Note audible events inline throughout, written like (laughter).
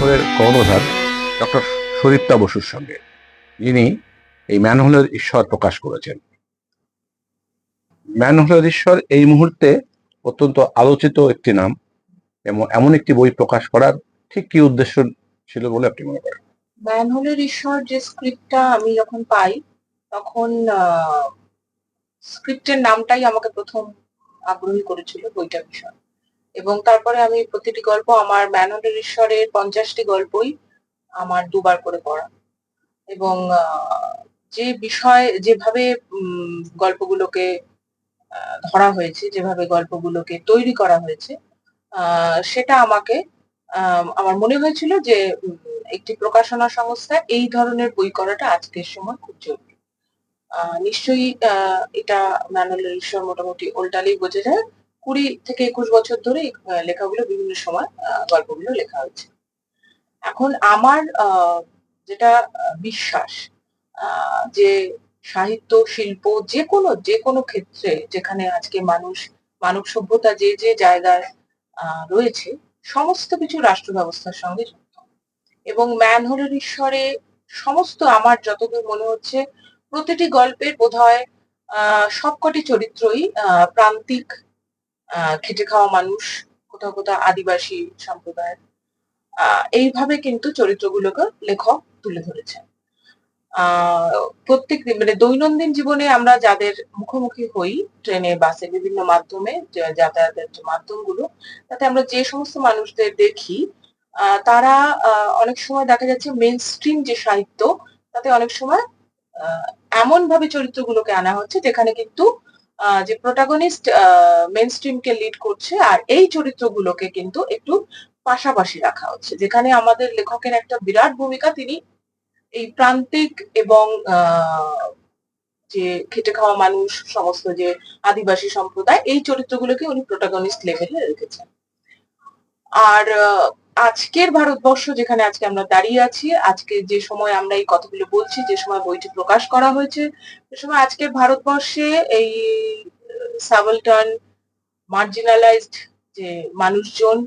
যশোরের কর্ণধার, ডক্টর সুদীপ্তা বসুর সঙ্গে। যিনি এই ম্যানহোলের ঈশ্বর প্রকাশ করেছেন। ম্যানহোলের ঈশ্বর এই মুহূর্তে অত্যন্ত আলোচিত একটি নাম এবং এমন একটি বই প্রকাশ করার ঠিক কি উদ্দেশ্য ছিল বলে আপনি মনে করেন? ম্যানহোলের ঈশ্বর যে স্ক্রিপ্টটা আমি যখন পাই, তখন স্ক্রিপ্টের নামটাই আমাকে প্রথম আগ্রহী করেছিল বইটার বিষয়। এবং তারপরে আমি প্রতিটি গল্প আমার ম্যানহোলের ঈশ্বরের পঞ্চাশটি গল্পই আমার দুবার করে পড়া। এবং যে বিষয়, যেভাবে গল্পগুলোকে ধরা হয়েছে, যেভাবে গল্পগুলোকে তৈরি করা হয়েছে সেটা আমাকে আমার মনে হয়েছিল যে একটি প্রকাশনা সংস্থা এই ধরনের বই করাটা আজকের সময় খুব জরুরি। নিশ্চয়ই এটা ম্যানুয়াল ঈশ্বর মোটামুটি ওল্টালেই বোঝা যায়। কুড়ি থেকে একুশ বছর ধরে লেখাগুলো বিভিন্ন সময় গল্পগুলো লেখা হয়েছে। এখন আমার যেটা বিশ্বাস যে সাহিত্য, শিল্প যে কোনো যে কোনো ক্ষেত্রে যেখানে আজকে মানুষ, মানব সভ্যতা যে যে জায়গায় রয়েছে, সমস্ত কিছু রাষ্ট্র ব্যবস্থার সঙ্গে যুক্ত। এবং ম্যান ম্যানহোলের ঈশ্বরে সমস্ত আমার যতদূর মনে হচ্ছে, প্রতিটি গল্পের বোধ হয় সবকটি চরিত্রই প্রান্তিক খেটে খাওয়া মানুষ, কোথাও কোথাও আদিবাসী সম্প্রদায়ের। এইভাবে কিন্তু চরিত্রগুলোকে লেখক তুলে ধরেছেন। প্রত্যেক মানে দৈনন্দিন জীবনে আমরা যাদের মুখোমুখি হই, ট্রেনে, বাসে, বিভিন্ন মাধ্যমে যাতায়াতের যে মাধ্যমগুলো, তাতে আমরা যে সমস্ত মানুষদের দেখি তারা অনেক সময় দেখা যাচ্ছে মেন স্ট্রিম যে সাহিত্য, তাতে অনেক সময় এমন ভাবে চরিত্রগুলোকে আনা হচ্ছে যেখানে কিন্তু যে প্রোটাগনিস্ট মেন স্ট্রিমকে লিড করছে আর এই চরিত্রগুলোকে কিন্তু একটু পাশাপাশি রাখা হচ্ছে। যেখানে আমাদের লেখকের একটা বিরাট ভূমিকা তিনি এই প্রান্তিক এবং যে খেটে খাওয়া মানুষ সমস্ত যে আদিবাসী সম্প্রদায়, এই চরিত্রগুলোকে উনি প্রোটাগনিস্ট লেভেলে রেখেছেন। আর আজকের ভারতবর্ষ যেখানে আজকে আমরা দাঁড়িয়ে আছি, আজকে যে সময় আমরা এই কথাগুলো বলছি, যে সময় বইটি প্রকাশ করা হয়েছে, সে সময় আজকের ভারতবর্ষে এই সাবলটন, মার্জিনালাইজড যে মানুষজন,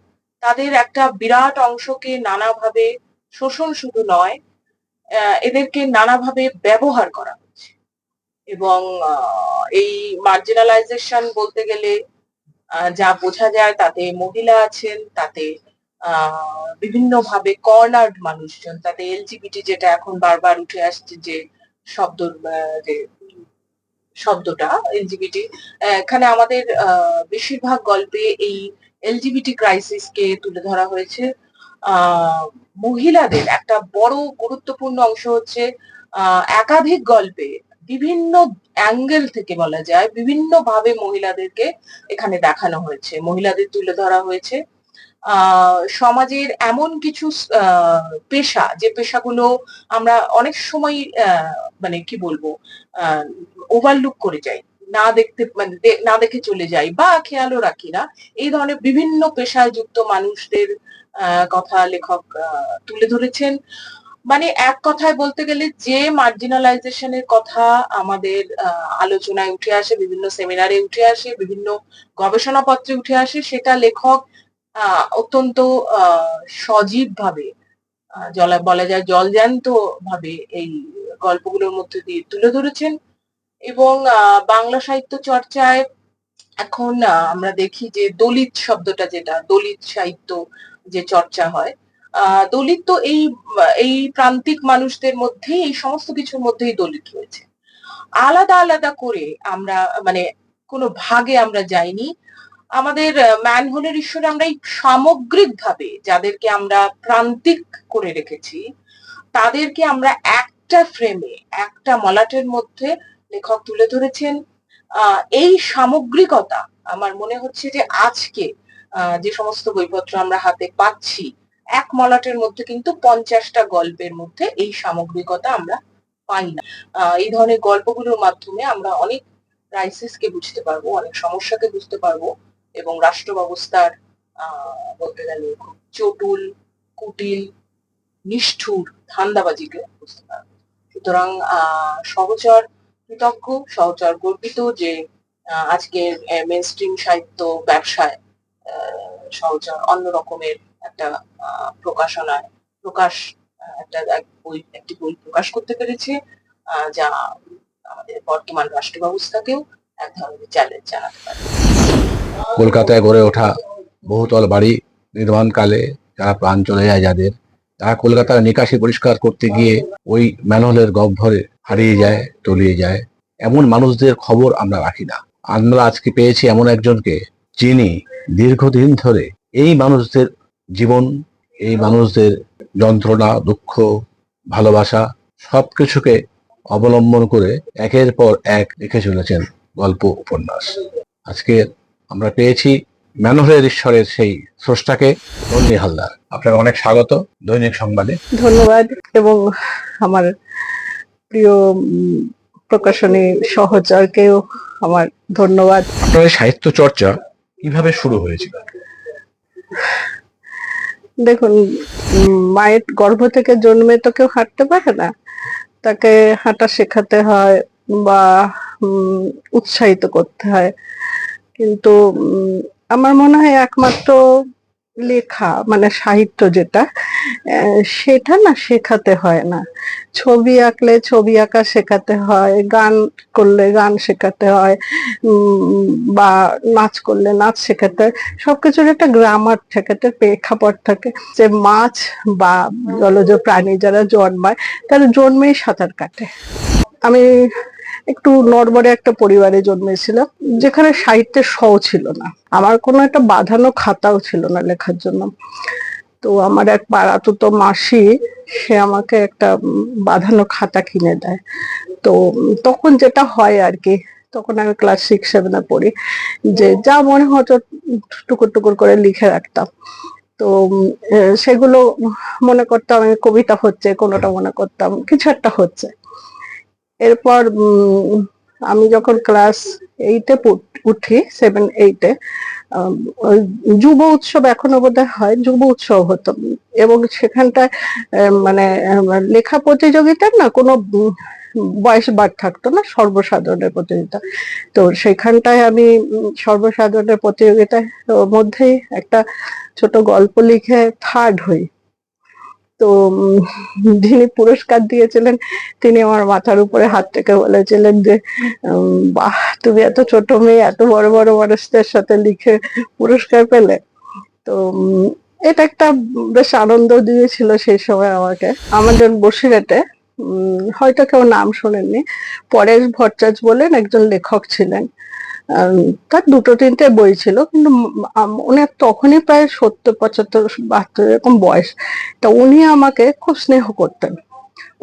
তাদের একটা বিরাট অংশকে নানাভাবে শোষণ শুধু নয় এদেরকে নানাভাবে ব্যবহার করা হচ্ছে। এবং এই মার্জিনালাইজেশন বলতে গেলে যা বোঝা যায় তাতে মহিলা আছেন, তাতে বিভিন্ন ভাবে কর্নার্ড মানুষজন, তাতে এলজিবিটি যেটা এখন বারবার উঠে আসছে যে শব্দ যে শব্দটা, এলজিবিটি এখানে আমাদের বেশিরভাগ গল্পে এই এলজিবিটি ক্রাইসিসকে তুলে ধরা হয়েছে। মহিলাদের একটা বড় গুরুত্বপূর্ণ অংশ হচ্ছে একাধিক গল্পে বিভিন্ন অ্যাঙ্গেল থেকে বলা যায় বিভিন্ন ভাবে মহিলাদেরকে এখানে দেখানো হয়েছে, মহিলাদের তুলে ধরা হয়েছে। সমাজের এমন কিছু পেশা, যে পেশাগুলো আমরা অনেক সময় মানে কি বলব ওভারলুক করে যাই, না দেখতে মানে না দেখে চলে যাই বা খেয়ালও রাখি না। এই ধরনের বিভিন্ন পেশায় যুক্ত মানুষদের কথা লেখক তুলে ধরেছেন। মানে এক কথায় বলতে গেলে যে মার্জিনালাইজেশনের কথা আমাদের আলোচনায় উঠে আসে, বিভিন্ন সেমিনারে উঠে আসে, বিভিন্ন গবেষণাপত্রে উঠে আসে, সেটা লেখক অত্যন্ত সজীব ভাবে জলা বলা যায় জলজ্যান্ত ভাবে এই গল্পগুলোর মধ্যে দিয়ে তুলে ধরেছেন এবং বাংলা সাহিত্য চর্চায় এখন আমরা দেখি যে দলিত শব্দটা যেটা দলিত সাহিত্য যে চর্চা হয় আহ, দলিত তো এই এই প্রান্তিক মানুষদের মধ্যেই এই সমস্ত কিছুর মধ্যেই দলিত রয়েছে। আলাদা আলাদা করে আমরা মানে কোনো ভাগে আমরা যাইনি। আমাদের ম্যানহোলের ঈশ্বরে আমরা এই সামগ্রিক ভাবে যাদেরকে আমরা প্রান্তিক করে রেখেছি, তাদেরকে আমরা একটা ফ্রেমে একটা মলাটের মধ্যে লেখক তুলে ধরেছেন। এই সামগ্রিকতা আমার মনে হচ্ছে যে আজকে যে সমস্ত বইপত্র আমরা হাতে পাচ্ছি, এক মলাটের মধ্যে কিন্তু পঞ্চাশটা গল্পের মধ্যে এই সামগ্রিকতা আমরা পাই না। এই ধরনের গল্পগুলোর মাধ্যমে আমরা অনেক ক্রাইসিসকে বুঝতে পারব, অনেক সমস্যাকে বুঝতে পারব। এবং রাষ্ট্র ব্যবস্থার বলতে গেলে খুব চটুল, কুটিল, নিষ্ঠুর ধান্দাবাজিকে বুঝতে পারবে সুতরাং সহচর কৃতজ্ঞ, সহচর গর্বিত যে আজকের মেন স্ট্রিম সাহিত্য ব্যবসায় সহচর অন্য রকমের একটা প্রকাশনায় প্রকাশ একটা বই, একটি বই প্রকাশ করতে পেরেছে যা আমাদের বর্তমান রাষ্ট্র ব্যবস্থাকেও এক ধরনের চ্যালেঞ্জ জানাতে পারে। কলকাতায় গড়ে ওঠা বহুতল বাড়ি নির্মাণকালে যারা প্রাণ চলে যায় যাদের, তারা কলকাতার নিকাশি পরিষ্কার করতে গিয়ে ওই ম্যানহোলের গহ্বরে হারিয়ে যায়, তলিয়ে যায়। এমন মানুষদের খবর আমরা রাখি না। আমরা আজকে পেয়েছি এমন একজনকে যিনি দীর্ঘদিন ধরে এই মানুষদের জীবন, এই মানুষদের যন্ত্রণা, দুঃখ, ভালোবাসা সবকিছুকে অবলম্বন করে একের পর এক লিখে চলেছেন গল্প উপন্যাস। আজকে আমরা পেয়েছি ম্যানোহরের ঈশ্বরের সেই স্রষ্টাকে নন্দী হালদার। আপনাকে অনেক স্বাগত দৈনিক সংবাদে। ধন্যবাদ এবং আমার প্রিয় প্রকাশনী সহচরকেও আমার ধন্যবাদ। আপনার সাহিত্য চর্চা কীভাবে শুরু হয়েছিল? দেখুন মায়ের গর্ভ থেকে জন্মে তো কেউ হাঁটতে পারে না। তাকে হাঁটা শেখাতে হয় বা উৎসাহিত করতে হয়। কিন্তু আমার মনে হয় একমাত্র লেখা মানে সাহিত্য যেটা সেটা না শেখাতে হয় না। ছবি আঁকলে ছবি আঁকা শেখাতে হয়, গান করলে গান শেখাতে হয় বা নাচ করলে নাচ শেখাতে হয়। সবকিছুর একটা গ্রামার থাকে প্রেক্ষাপট থাকে। যে মাছ বা জলজ প্রাণী যারা জন্মায় তারা জন্মেই সাঁতার কাটে। আমি একটু নড়বড়ে একটা পরিবারে জন্মেছিলাম, যেখানে সাহিত্যের শ ছিল না। আমার কোনো একটা বাঁধানো খাতাও ছিল না লেখার জন্য। তো আমার এক পাড়াতুত মাসি, সে আমাকে একটা বাঁধানো খাতা কিনে দেয়। তো তখন যেটা হয় আর কি, তখন আমি ক্লাস সিক্স, সেভেনে পড়ি, যে যা মনে হতো টুকুর টুকুর করে লিখে রাখতাম। তো সেগুলো মনে করতাম কবিতা হচ্ছে, কোনোটা মনে করতাম, কিছু একটা হচ্ছে। এরপর আমি যখন ক্লাস এইটে উঠি সেভেন এইটে যুব উৎসব এখনও বোধহয় হয়, যুব উৎসব হতো। এবং সেখানটায় মানে লেখা প্রতিযোগিতার না কোনো বয়স বার থাকতো না, সর্বসাধারণের প্রতিযোগিতা। তো সেখানটায় আমি সর্বসাধারণের প্রতিযোগিতার মধ্যেই একটা ছোট গল্প লিখে থার্ড হই। তো যিনি পুরস্কার দিয়েছিলেন তিনি আমার মাথার উপরে হাত থেকে বলেছিলেন যে বাহ তুমি এত ছোট মেয়ে এত বড় বড় মানুষদের সাথে লিখে পুরস্কার পেলে। তো এটা একটা বেশ আনন্দ দিয়েছিল সেই সময় আমাকে। আমাদের বসিরহাটে উম, হয়তো কেউ নাম শোনেননি পরেশ ভট্টাচ বলেন একজন লেখক ছিলেন। তার দুটো তিনটে বই ছিল, কিন্তু ওনার তখনই প্রায় সত্তর, পঁচাত্তর, বাহাত্তর এরকম বয়স। তা উনি আমাকে খুব স্নেহ করতেন।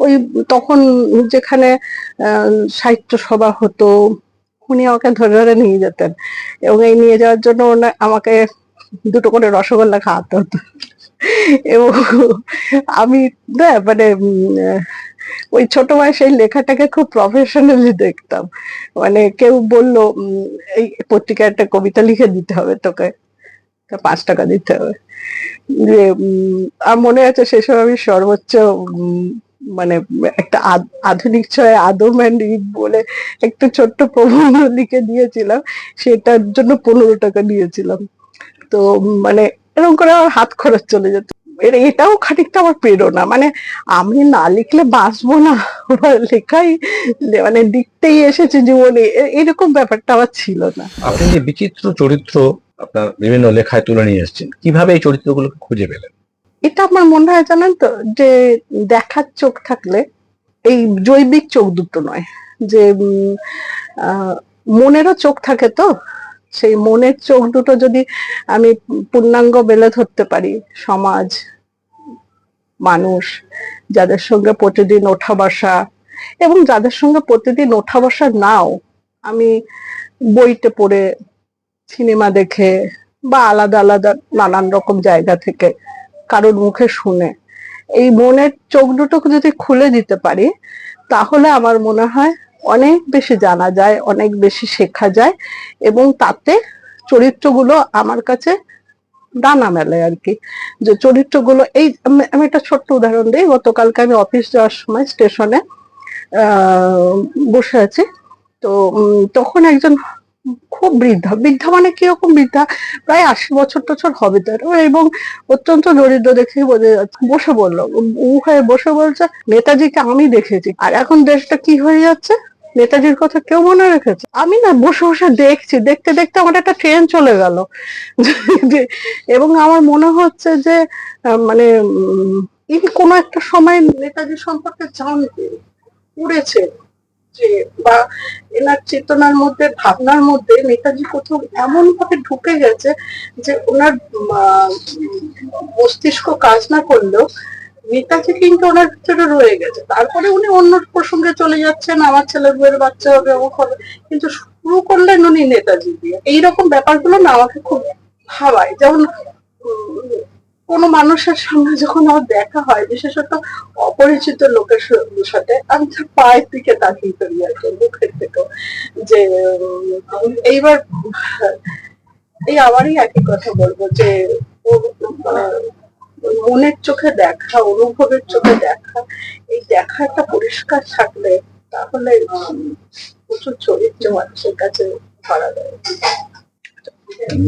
ওই তখন যেখানে সাহিত্য সভা হতো, উনি আমাকে ধরে ধরে নিয়ে যেতেন। এবং এই নিয়ে যাওয়ার জন্য আমাকে দুটো করে রসগোল্লা খাওয়াতে হতো। এবং আমি, না মানে ওই ছোট বয়সে এই লেখাটাকে খুব প্রফেশনালি দেখতাম। মানে কেউ বলল এই পত্রিকায় একটা কবিতা লিখে দিতে হবে তোকে। পাঁচ টাকা দিতে হবে। যে আমার মনে আছে সেসব আমি সর্বোচ্চ মানে একটা আধুনিক ছয় আদম অ্যান্ড ইট বলে একটু ছোট্ট প্রবন্ধ লিখে দিয়েছিলাম। সেটার জন্য পনেরো টাকা নিয়েছিলাম তো মানে এরকম করে আমার হাত খরচ চলে যেত। এটাও খানিকটা আমার প্রেরণা। মানে আমি না লিখলে বাঁচবো না। লেখাই মানে লিখতেই এসেছে জীবনে। এরকম ব্যাপারটা আমার ছিল না। আপনি যে বিচিত্র চরিত্র আপনার বিভিন্ন লেখায় তুলে নিয়ে এসেছেন কীভাবে এই চরিত্রগুলোকে খুঁজে পেলেন? এটা আমার মনে হয় জানেন তো যে দেখার চোখ থাকলে এই জৈবিক চোখ দুটো নয়। যে উম, আহ, মনেরও চোখ থাকে তো সেই মনের চোখ দুটো যদি আমি পূর্ণাঙ্গ বেলে ধরতে পারি, সমাজ, মানুষ, যাদের সঙ্গে প্রতিদিন ওঠা বসা এবং যাদের সঙ্গে প্রতিদিন ওঠা বসা নাও, আমি বইতে পড়ে, সিনেমা দেখে বা আলাদা আলাদা নানান রকম জায়গা থেকে কারোর মুখে শুনে, এই মনের চোখ দুটোকে যদি খুলে দিতে পারি, তাহলে আমার মনে হয় অনেক বেশি জানা যায়, অনেক বেশি শেখা যায় এবং তাতে চরিত্রগুলো আমার কাছে ডানা মেলে আর কি। যে চরিত্রগুলো এই আমি একটা ছোট্ট উদাহরণ দিই, গতকালকে আমি অফিস যাওয়ার সময় স্টেশনে বসে আছি। তো তখন একজন খুব বৃদ্ধা বৃদ্ধা মানে কীরকম বৃদ্ধা? প্রায় আশি বছর টছর হবে তার। এবং অত্যন্ত দরিদ্র দেখে বোঝা যাচ্ছে, বসে বলল উ হয়ে বসে বলছে, নেতাজিকে আমি দেখেছি। আর এখন দেশটা কি হয়ে যাচ্ছে? নেতাজির কথা কেউ মনে রেখেছে? আমি না বসে বসে দেখছি, দেখতে দেখতে আমার একটা ট্রেন চলে গেল। এবং আমার মনে হচ্ছে যে মানে ইনি কোনো একটা সময় নেতাজি সম্পর্কে জানতে পড়েছে যে, বা এনার চেতনার মধ্যে, ভাবনার মধ্যে নেতাজি কোথাও এমন ভাবে ঢুকে গেছে যে, ওনার মস্তিষ্ক কাজ না করলেও নেতাজি কিন্তু ওনার ভিতরে রয়ে গেছে। তারপরে উনি অন্য প্রসঙ্গে চলে যাচ্ছেন, আমার ছেলের বউয়ের বাচ্চা হবে, অমুক হবে। কিন্তু শুরু করলেন উনি নেতাজি দিয়ে। এইরকম ব্যাপারগুলো না আমাকে খুব ভাবায়। যেমন কোনো মানুষের সঙ্গে যখন আমার দেখা হয়, বিশেষত অপরিচিত লোকের সাথে, আমি তার পায়ের দিকে তাকিয়ে করি আর কি, মুখের থেকেও যে এইবার, এই আবারই একই কথা বলব যে মনের চোখে দেখা, অনুভবের চোখে দেখা, এই দেখাটা পরিষ্কার থাকলে তাহলে প্রচুর চরিত্র মানুষের কাছে ধরা দেয়।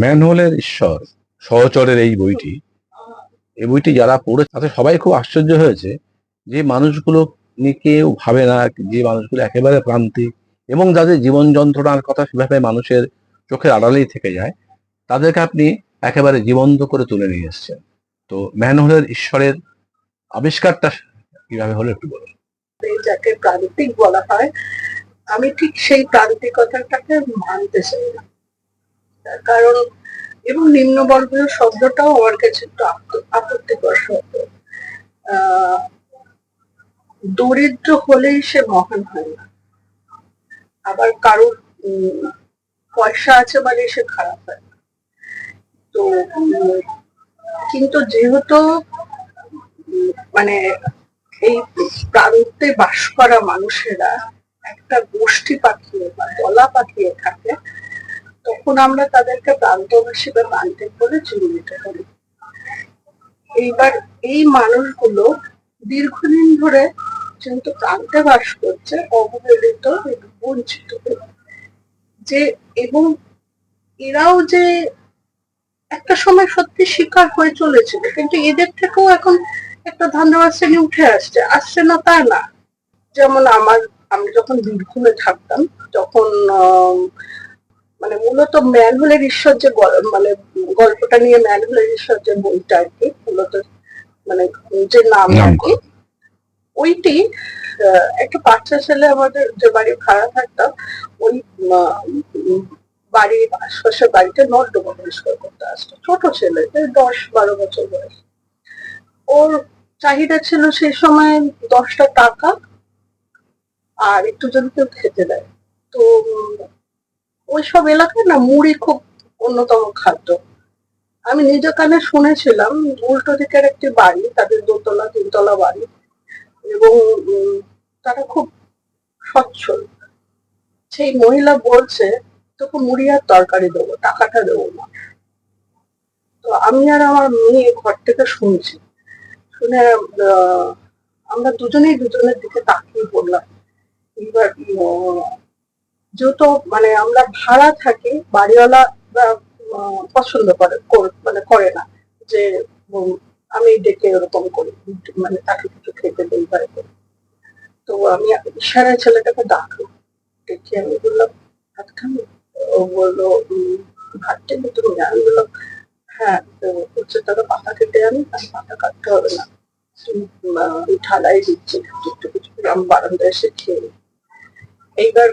ম্যানহোলের ঈশ্বর, সহচরের এই বইটি এই বইটি যারা পড়ে, তাতে সবাই খুব আশ্চর্য হয়েছে যে মানুষগুলো নিয়ে কেউ ভাবে না, যে মানুষগুলো একেবারে প্রান্তিক এবং যাদের জীবন যন্ত্রণার কথা সেভাবে মানুষের চোখের আড়ালেই থেকে যায়, তাদেরকে আপনি একেবারে জীবন্ত করে তুলে নিয়ে এসেছেন। তো ম্যানহোলের ঈশ্বরের আবিষ্কারটা কীভাবে হলো একটু বলুন। যাকে প্রান্তিক বলা হয়, আমি ঠিক সেই প্রান্তিকতাটাকে মানতে চাই না। কারণ এবং নিম্নবর্গীয় শব্দটাও আমার কাছে একটু আপ- আপত্তিকর শব্দ। দরিদ্র হলেই সে মহান হয় না। আবার কারোর পয়সা আছে মানে সে খারাপ হয় না। তো কিন্তু যেহেতু মানে এই প্রান্তে বাস করা মানুষেরা একটা গোষ্ঠী পাঠিয়ে বা দলা পাঠিয়ে থাকে, তখন আমরা তাদেরকে প্রান্তবাসী বা প্রান্তিক বলে চিহ্নিত করি এইবার এই মানুষগুলো দীর্ঘদিন ধরে যেহেতু প্রান্তে বাস করছে, অবহেলিত এবং বঞ্চিত। যে এবং এরাও যে একটা সময় সত্যি শিকার হয়ে চলেছিল কিন্তু এদের থেকেও এখন একটা ধান্দাবাজ শ্রেণি উঠে আসছে। আসছে না তা না। যেমন আমার আমি যখন বীরভূমে থাকতাম তখন মানে মূলত ম্যানহোলের ঈশ্বর যে মানে গল্পটা নিয়ে ম্যানহোলের ঈশ্বর যে বইটা আর কি মূলত মানে যে নাম আর কি ওইটি আহ, একটা বাচ্চা ছেলে আমাদের যে বাড়ি ভাড়া থাকতাম ওই বাড়ির আশপাশের বাড়িতে নর্দমা পরিষ্কার করতে আসতো। ছোট ছেলে দশ বারো বছর বয়স। ওর চাহিদা ছিল সেই সময় দশটা টাকা আর একটু যদি কেউ খেতে দেয়। তো ওইসব এলাকায় না মুড়ি খুব অন্যতম খাদ্য। আমি নিজে কানে শুনেছিলাম, উল্টো দিকের একটি বাড়ি, তাদের দোতলা, তিনতলা বাড়ি এবং তারা খুব সচ্ছল সেই মহিলা বলছে তোকে মুড়ি আর তরকারি দেবো, টাকাটা দেবো না। তো আমি আর আমার মেয়ে ঘর থেকে শুনছি। শুনে আমরা দুজনেই দুজনের দিকে তাকিয়ে পড়লাম। এবার যেহেতু মানে আমরা ভাড়া থাকি, বাড়িওয়ালা পছন্দ করে মানে করে না যে আমি ডেকে ওরকম করি মানে তাকে কিছু খেতে দেই বা এ করি। তো আমি ইশারায় ছেলেটাকে ডাকলাম, ডেকে আমি বললাম, ভাত ও টেনে তুমি আমি বললাম হ্যাঁ তো হচ্ছে তাহলে পাতা কেটে আমি পাতা কাটতে হবে না। ঢালাই দিচ্ছি, একটু কিছু করে আমি বারান্দায় এসে খেয়ে। এইবার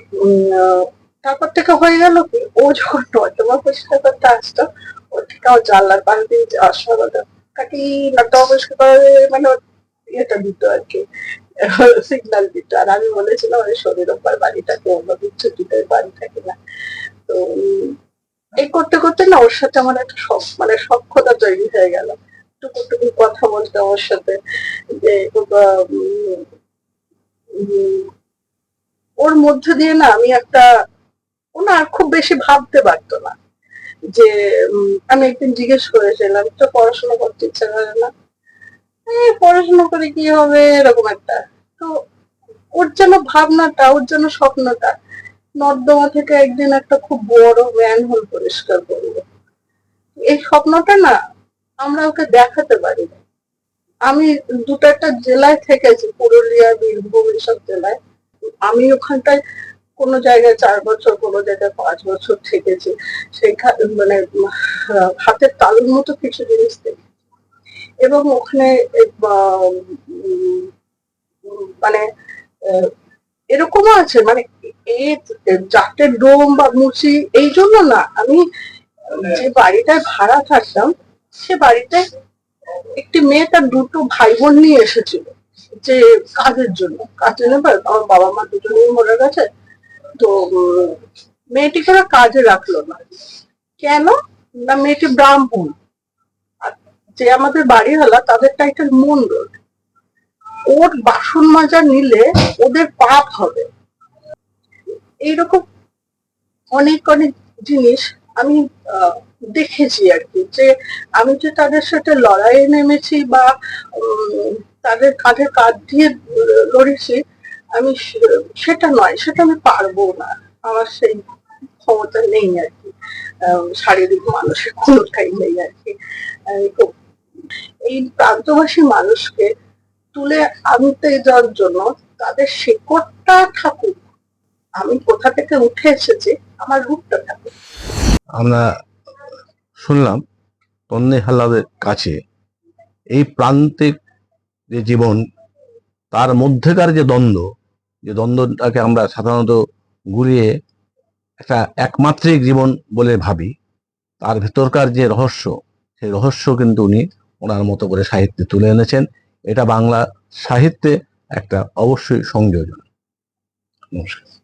তারপর থেকে হয়ে গেল কি, ও যখন নর্দমা পরিষ্কার করতে আসতো ও ঠিক আমার জানলার পাশ দিয়ে যাওয়ার সময় কাকি নর্দমা পরিষ্কার করে মানে ইয়েটা দিত আর কি (laughs) সিগনাল দিত। আর আমি বলেছিলাম ওই শরীর ওপর বাড়িটাকে অন্য দিচ্ছে দিতে বাড়ি থাকে না। তো এই করতে করতে না ওর সাথে আমার একটা মানে সক্ষতা তৈরি হয়ে গেল। টুকু টুকু কথা বলতে ওর সাথে যে ওর মধ্যে দিয়ে না আমি একটা ও না খুব বেশি ভাবতে পারতো না যে আমি একদিন জিজ্ঞেস করেছিলাম তো পড়াশোনা করতে ইচ্ছা করে না? "এই, পড়াশোনা করে কি হবে? এরকম একটা। তো ওর যেন ভাবনাটা ওর যেন স্বপ্নটা নর্দমা থেকে একদিন একটা খুব বড় ম্যানহোল পরিষ্কার করব। এই স্বপ্নটা না আমরা ওকে দেখাতে পারি না। আমি দুটো একটা জেলায় থেকেছি, পুরুলিয়া, বীরভূম এসব জেলায়। আমি ওখানটায় কোনো জায়গায় চার বছর, কোনো জায়গায় পাঁচ বছর থেকেছি। সেইখানে মানে হাতের তালুর মতো কিছু জিনিস দেখি। এবং ওখানে মানে এরকমও আছে মানে এই জাতের ডোম বা মুচি এই জন্য না, আমি যে বাড়িটায় ভাড়া থাকতাম, সে বাড়িতে একটি মেয়ে তার দুটো ভাই বোন নিয়ে এসেছিল যে কাজের জন্য। কাজে নেবে আমার বাবা মা দুজনেই মরে গেছে, তো মেয়েটিকে ওরা কাজে রাখল না? কেন? না, মেয়েটি ব্রাহ্মণ। যে আমাদের বাড়ি হলা তাদের টাইটেল মন্ডল ওর বাসন মাজা নিলে ওদের পাপ হবে। এইরকম অনেক অনেক জিনিস আমি দেখেছি আর কি যে আমি যে তাদের সাথে লড়াইয়ে নেমেছি বা তাদের কাঁধে কাঁধ দিয়ে লড়েছি, আমি সেটা নয়, সেটা আমি পারব না। আমার সেই ক্ষমতা নেই আর কি। শারীরিক মানসিক কোনোটাই নেই আর কি। এই প্রান্তবাসী মানুষকে তুলে আনতে যাওয়ার জন্য তাদের শেকড়টা থাকুক। আমি কোথা থেকে উঠে এসেছি, আমার রূপটা থাকুক। আমরা শুনলাম তন্নে হাল্লাদের কাছে এই প্রান্তিক যে জীবন, তার মধ্যেকার যে দ্বন্দ্ব, যে দ্বন্দ্বটাকে আমরা সাধারণত ঘুরিয়ে একটা একমাত্রিক জীবন বলে ভাবি, তার ভেতরকার যে রহস্য, সেই রহস্য কিন্তু উনি ওনার মতো করে সাহিত্যে তুলে এনেছেন। এটা বাংলা সাহিত্যে একটা অবশ্যই সংযোজন। নমস্কার।